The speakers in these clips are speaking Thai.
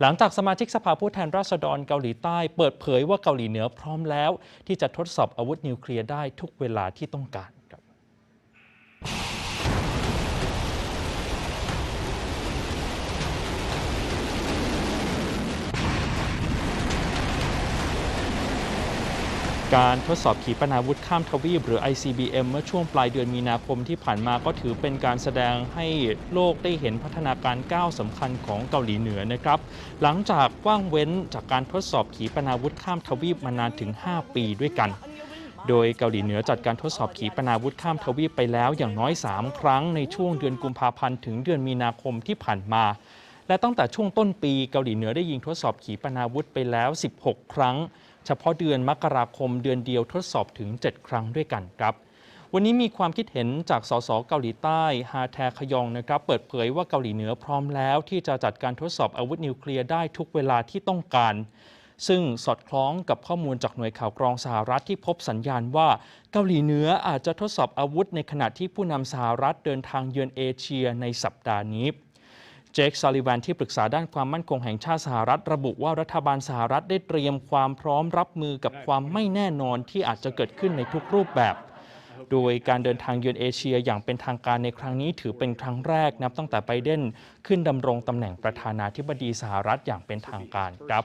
หลังจากสมาชิกสภาผู้แทนราษฎรเกาหลีใต้ เปิดเผยว่าเกาหลีเหนือพร้อมแล้ว ที่จะทดสอบอาวุธนิวเคลียร์ได้ทุกเวลาที่ต้องการ การทดสอบขีปนาวุธข้ามทวีปหรือ ICBM เมื่อช่วงปลายเดือนมีนาคมที่ผ่านมาก็ถือเป็นการแสดงให้โลกได้เห็นพัฒนาการก้าวสำคัญของเกาหลีเหนือนะครับ หลังจากว่างเว้นจากการทดสอบขีปนาวุธข้ามทวีปมานานถึง 5 ปีด้วยกัน โดยเกาหลีเหนือจัดการทดสอบขีปนาวุธข้ามทวีปไปแล้วอย่างน้อย 3 ครั้งในช่วงเดือนกุมภาพันธ์ถึงเดือนมีนาคมที่ผ่านมา และตั้งแต่ช่วงต้นปีเกาหลีเหนือได้ยิงทดสอบขีปนาวุธไปแล้ว 16 ครั้ง เฉพาะเดือนมกราคมเดือนเดียวทดสอบถึง 7 ครั้งด้วยกันครับวันนี้มีความคิดเห็นจากสสเกาหลีใต้ฮาแทคยองนะครับ เปิดเผยว่าเกาหลีเหนือพร้อมแล้ว ที่จะจัดการทดสอบอาวุธนิวเคลียร์ได้ทุกเวลาที่ต้องการ ซึ่งสอดคล้องกับข้อมูลจากหน่วยข่าวกรองสหรัฐที่พบสัญญาณว่าเกาหลีเหนืออาจจะทดสอบอาวุธในขณะที่ผู้นำสหรัฐเดินทางเยือนเอเชียในสัปดาห์นี้ เจคซาลิแวนที่ปรึกษาด้านความมั่นคงแห่งชาติสหรัฐระบุว่ารัฐบาลสหรัฐได้เตรียมความพร้อมรับมือกับความไม่แน่นอนที่อาจจะเกิดขึ้นในทุกรูปแบบ โดยการเดินทางเยือนเอเชียอย่างเป็นทางการในครั้งนี้ถือเป็นครั้งแรกนับตั้งแต่ไบเดนขึ้นดำรงตำแหน่งประธานาธิบดีสหรัฐอย่างเป็นทางการครับ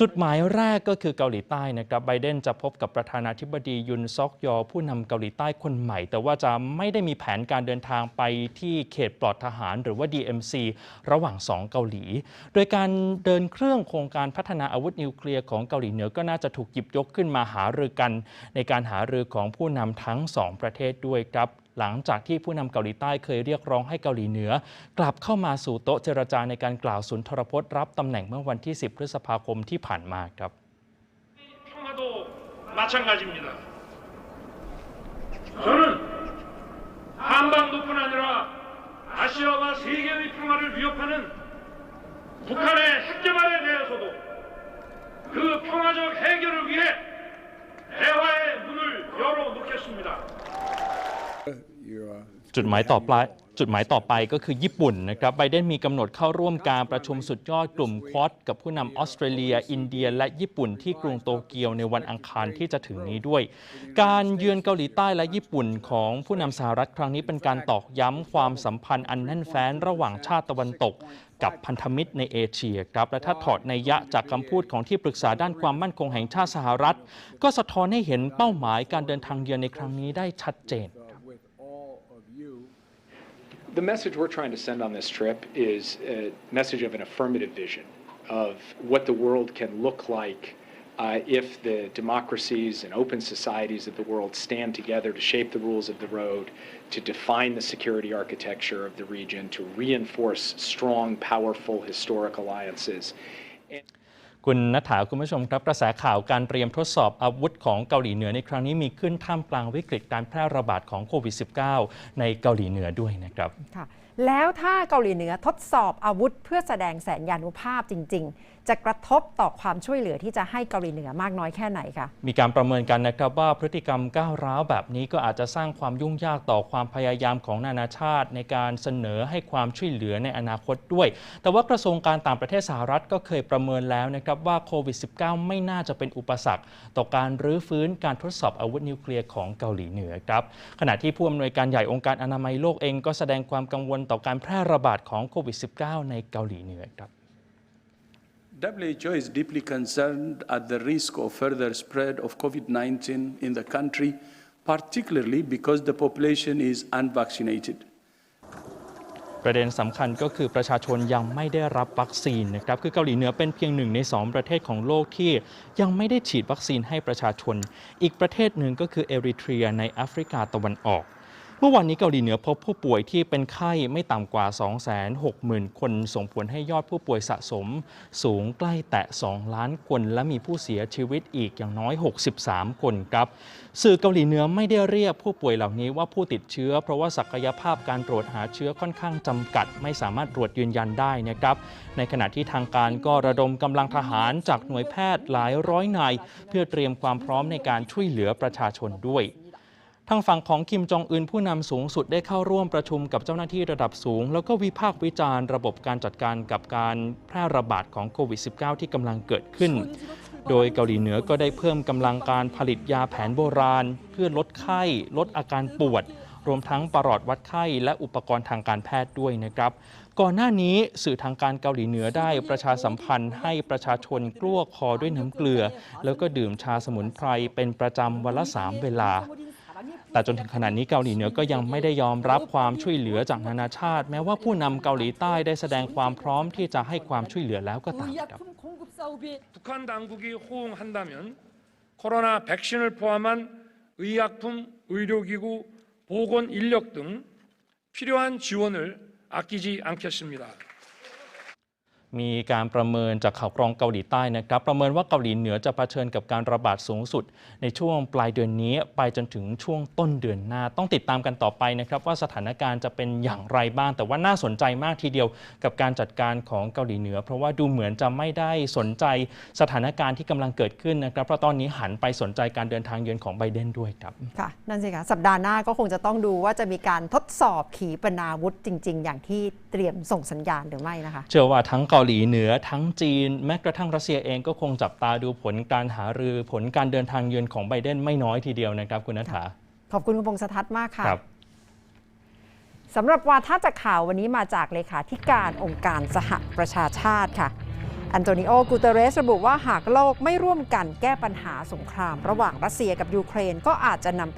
จุดหมายแรกก็คือเกาหลีใต้นะครับไบเดนจะพบกับประธานาธิบดียุนซอกยอ ผู้นำเกาหลีใต้คนใหม่ แต่ว่าจะไม่ได้มีแผนการเดินทางไปที่เขตปลอดทหารหรือว่า DMC ระหว่างสองเกาหลี โดยการเดินเครื่องโครงการพัฒนาอาวุธนิวเคลียร์ของเกาหลีเหนือก็น่าจะถูกหยิบยกขึ้นมาหารือกัน ในการหารือของผู้นำทั้งสองประเทศด้วยครับ หลังจากที่ผู้นำเกาหลีใต้เคยเรียกร้องให้เกาหลีเหนือ กลับเข้ามาสู่โต๊ะเจรจาในการกล่าวสุนทรพจน์รับตำแหน่งเมื่อวันที่ 10 พฤษภาคมที่ผ่านมาครับ 평화도 마찬가지입니다. 저는 한반도뿐 아니라 아시아와 세계의 평화를 위협하는 북한의 핵 개발에 대해서도 จุดหมายต่อไปจุดหมายต่อไปก็คือญี่ปุ่นนะครับไบเดนมีกำหนดเข้าร่วมการประชุมสุดยอดกลุ่มควอดกับผู้นำออสเตรเลีย อินเดีย และญี่ปุ่นที่กรุงโตเกียวในวันอังคารที่จะถึงนี้ด้วย การเยือนเกาหลีใต้และญี่ปุ่นของผู้นำสหรัฐครั้งนี้เป็นการตอกย้ำความสัมพันธ์อันแน่นแฟ้นระหว่างชาติตะวันตกกับพันธมิตรในเอเชียครับและถ้าถอดในยะจากคำพูดของที่ปรึกษาด้านความมั่นคงแห่งชาติสหรัฐ ก็สะท้อนให้เห็นเป้าหมายการเดินทางเยือนในครั้งนี้ได้ชัดเจน The message we're trying to send on this trip is a message of an affirmative vision of what the world can look like uh, if the democracies and open societies of the world stand together to shape the rules of the road, to define the security architecture of the region, to reinforce strong, powerful historic alliances. คุณนัฐาคุณผู้ชมครับกระแสข่าวการเตรียมทดสอบอาวุธของเกาหลีเหนือในครั้งนี้มีขึ้นท่ามกลางวิกฤตการแพร่ระบาดของโควิด -19 ในเกาหลีเหนือด้วยนะครับ ค่ะ แล้วถ้าเกาหลีเหนือทดสอบอาวุธเพื่อแสดงแสนยานุภาพจริง ๆ จะกระทบต่อความช่วยเหลือที่จะให้เกาหลีเหนือมากน้อยแค่ไหนคะมีการประเมินกันนะครับว่าพฤติกรรมก้าวร้าวแบบนี้ก็อาจจะสร้างความยุ่งยากต่อความพยายามของนานาชาติ ในการเสนอให้ความช่วยเหลือในอนาคตด้วย แต่ว่ากระทรวงการต่างประเทศสหรัฐก็เคยประเมินแล้วนะครับว่าโควิด -19 ไม่น่าจะเป็นอุปสรรค ต่อการรื้อฟื้นการทดสอบอาวุธนิวเคลียร์ของเกาหลีเหนือครับขณะที่ผู้อำนวยการใหญ่องค์การอนามัยโลกเองก็แสดงความกังวลต่อการแพร่ระบาดของโควิด -19 ในเกาหลีเหนือครับ WHO is deeply concerned at the risk of further spread of COVID-19 in the country, particularly because the population is unvaccinated. ประเด็นสำคัญก็คือประชาชนยังไม่ได้รับวัคซีนนะครับคือเกาหลีเหนือเป็นเพียงหนึ่งในสองประเทศของโลกที่ยังไม่ได้ฉีดวัคซีนให้ประชาชน อีกประเทศหนึ่งก็คือเอริเทรียในแอฟริกาตะวันออก เมื่อวานนี้เกาหลีเหนือพบผู้ป่วยที่เป็นไข้ไม่ต่ำกว่า 260,000 คน ส่งผลให้ยอดผู้ป่วยสะสม สูงใกล้แตะ 2 ล้านคน และมีผู้เสียชีวิตอีกอย่างน้อย 63 คนครับ สื่อเกาหลีเหนือไม่ได้เรียกผู้ป่วยเหล่านี้ว่าผู้ติดเชื้อ เพราะว่าศักยภาพการตรวจหาเชื้อค่อนข้างจำกัด ไม่สามารถตรวจยืนยันได้นะครับ ในขณะที่ทางการก็ระดมกำลังทหารจากหน่วยแพทย์หลายร้อยนายเพื่อเตรียมความพร้อมในการช่วยเหลือประชาชนด้วย ทางฝั่งของคิมจองอึนผู้นำสูงสุดได้เข้าร่วมประชุมกับเจ้าหน้าที่ระดับสูง แล้วก็วิพากษ์วิจารณ์ระบบการจัดการกับการแพร่ระบาดของโควิด -19 ที่กำลังเกิดขึ้น โดยเกาหลีเหนือก็ได้เพิ่มกำลังการผลิตยาแผนโบราณ เพื่อลดไข้ ลดอาการปวด รวมทั้งประหลอดวัดไข้และอุปกรณ์ทางการแพทย์ด้วยนะครับ ก่อนหน้านี้สื่อทางการเกาหลีเหนือได้ประชาสัมพันธ์ให้ประชาชนกลั้วคอด้วยน้ำเกลือ แล้วก็ดื่มชาสมุนไพรเป็นประจำวันละ3เวลา แต่จนถึงขณะนี้เกาหลีเหนือก็ยังไม่ได้ยอมรับความช่วยเหลือจากนานาชาติ แม้ว่าผู้นำเกาหลีใต้ได้แสดงความพร้อมที่จะให้ความช่วยเหลือแล้วก็ตามครับ 의약품 공급 사업이 북한 당국이 호응한다면 코로나 백신을 포함한 의약품, 의료기구, 보건 인력 등 필요한 지원을 아끼지 않겠습니다. มีการประเมินจากข่าวกรองเกาหลีใต้นะครับ ประเมินว่าเกาหลีเหนือจะเผชิญกับการระบาดสูงสุด ในช่วงปลายเดือนนี้ไปจนถึงช่วงต้นเดือนหน้า ต้องติดตามกันต่อไปนะครับ ว่าสถานการณ์จะเป็นอย่างไรบ้าง แต่ว่าน่าสนใจมากทีเดียวกับการจัดการของเกาหลีเหนือ เพราะว่าดูเหมือนจะไม่ได้สนใจสถานการณ์ที่กำลังเกิดขึ้นนะครับเพราะตอนนี้หันไปสนใจการเดินทางเยือนของไบเดนด้วยครับค่ะนั่นสิคะสัปดาห์หน้าก็คงจะต้องดูว่าจะมีการทดสอบขีปนาวุธจริง ๆ อย่างที่เตรียมส่งสัญญาณหรือไม่นะคะ เชื่อว่าทั้งเกาหลีเหนือทั้งจีน แม้กระทั่งรัสเซียเองก็คงจับตาดูผลการหารือผลการเดินทางเยือนของไบเดนไม่น้อยทีเดียวนะครับคุณนัฐาขอบคุณคุณพงษ์สทัศน์มากค่ะครับสำหรับวาทะจากข่าววันนี้มาจากเลขาธิการองค์การสหประชาชาติค่ะ อันโตนิโอ กูเตเรสระบุว่าหากโลกไม่ร่วมกันแก้ปัญหาสงคราม ระหว่างรัสเซียกับยูเครนก็อาจจะนำ